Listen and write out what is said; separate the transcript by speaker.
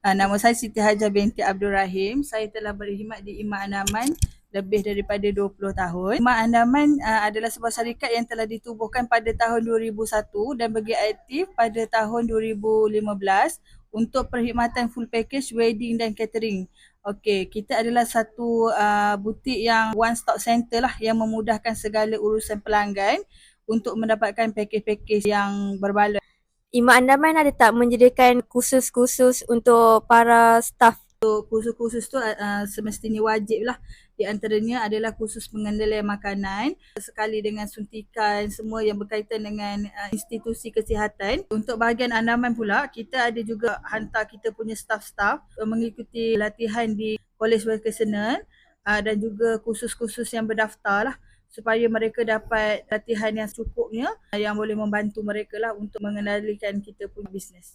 Speaker 1: Uh, nama saya Siti Hajar binti Abdul Rahim. Saya telah berkhidmat di Iman Andaman lebih daripada 20 tahun. Iman Andaman uh, adalah sebuah syarikat yang telah ditubuhkan pada tahun 2001 dan bagi aktif pada tahun 2015 untuk perkhidmatan full package wedding dan catering. Okey, kita adalah satu uh, butik yang one stop center lah yang memudahkan segala urusan pelanggan untuk mendapatkan package-package yang berbaloi.
Speaker 2: Imak Andaman ada tak menyediakan kursus-kursus untuk para staff?
Speaker 1: Untuk kursus-kursus tu uh, semestinya wajib lah. Di antaranya adalah kursus pengendalian makanan sekali dengan suntikan semua yang berkaitan dengan uh, institusi kesihatan. Untuk bahagian Andaman pula, kita ada juga hantar kita punya staff-staff uh, mengikuti latihan di College Vocational uh, dan juga kursus-kursus yang berdaftar lah supaya mereka dapat latihan yang cukupnya yang boleh membantu mereka lah untuk mengendalikan kita punya bisnes.